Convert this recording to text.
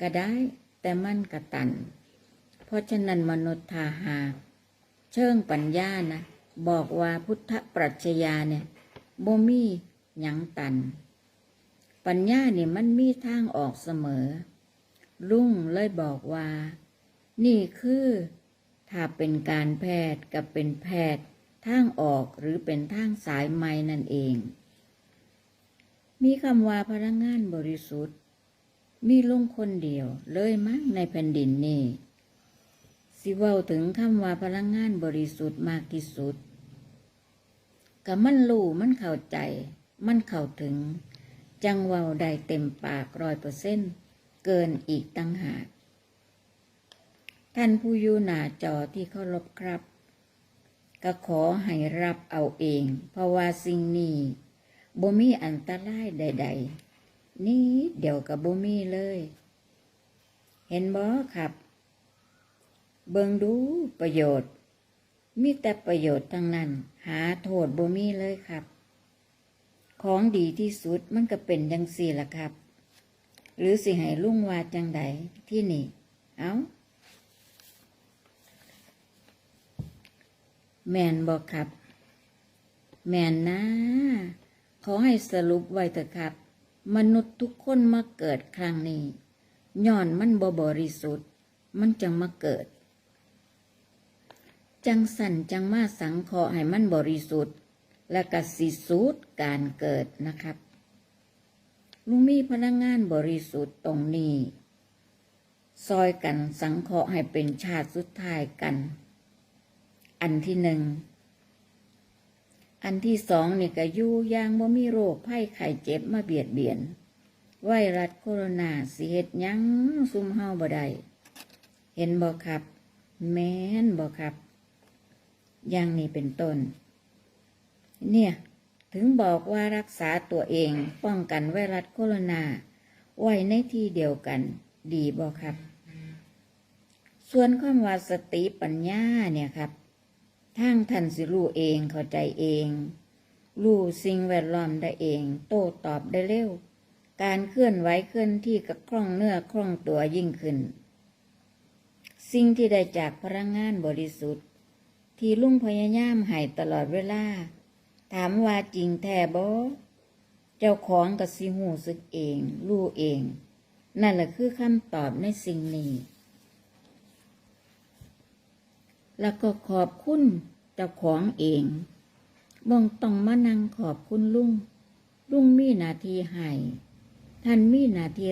ก็ได้แต่มันกระตัน เพราะฉะนั้นมนุษย์ทาหา เชิงปัญญานะ บอกว่าพุทธปรัชญาเนี่ยบ่มีหยังตัน ปัญญาเนี่ยมันมีทางออกเสมอ ลุงเลยบอกว่า นี่คือถ้าเป็นการแพทย์กับเป็นแพทย์ทางออกหรือเป็นทางสายไหมนั่นเอง มีคำว่าพลังงานบริสุทธิ์ มีลุงคนเดียว เลยมั้งในแผ่นดินนี่สิเว้าถึงคำว่าพลังงานบริสุทธิ์มากที่สุดก็มันรู้มันเข้าใจ มันเข้าถึง จังเว้าได้เต็มปากร้อยเปอร์เซ็นต์เกินอีกตั้งหากท่านผู้อยู่หน้าจอที่เคารพครับ ก็ขอให้รับเอาเอง เพราะว่าสิ่งนี้บ่มีอันตรายใด ๆ นี่เดี๋ยวกับบ่มีเลย เห็นบ่ครับ เบิ่งดูประโยชน์ มีแต่ประโยชน์ทั้งนั้น หาโทษบ่มีเลยครับ ของดีที่สุดมันก็เป็นจังสี่ละครับ หรือสิให้ลุงวาจังใดที่นี่ เอ้าแมนบอกครับ แมนนะขอให้สรุปไว้เถอะครับ มนุษย์ทุกคนมาเกิดครั้งนี้ย้อนมันบ่บริสุทธิ์ มันจังมาเกิด จังสันจังมาสังเคราะห์ให้มันบริสุทธิ์ และก็สิสูดการเกิดนะครับลุงมีพลังงานบริสุทธิ์ตรงนี้ ซอยกันสังเคราะห์ให้เป็นชาติสุดท้ายกัน อันที่หนึ่ง อันที่สองนี่ก็อยู่ยางบ่มีโรคภัยไข้เจ็บมาเบียดเบียน ไวรัสโคโรนาสิเฮ็ดหยังซุมเฮาบ่ได้เห็นบ่ครับ แม่นบ่ครับอย่างนี้เป็นต้น เนี่ย ถึงบอกว่ารักษาตัวเองป้องกันไวรัสโคโรนา ไว้ในที่เดียวกัน ดีบ่ครับ ส่วนความว่าสติปัญญาเนี่ยครับ ทางท่านสิรู้เองเข้าใจเอง รู้สิ่งแวดล้อมได้เอง โต้ตอบได้เร็ว การเคลื่อนไหวเคลื่อนที่กับคล่องเนื้อคล่องตัวยิ่งขึ้น สิ่งที่ได้จากพลังงานบริสุทธิ์ ที่ลุ่งพยายามให้ตลอดเวลา ถามว่าจริงแท้บ่เจ้าของกับสิหูสึกเอง รู้เอง นั่นแหละคือคำตอบในสิ่งนี้ แล้วก็ขอบคุณเจ้าของเองบ่งต้องมานั่งขอบคุณลุงลุงมีหนาทีให้ท่านมีหนาที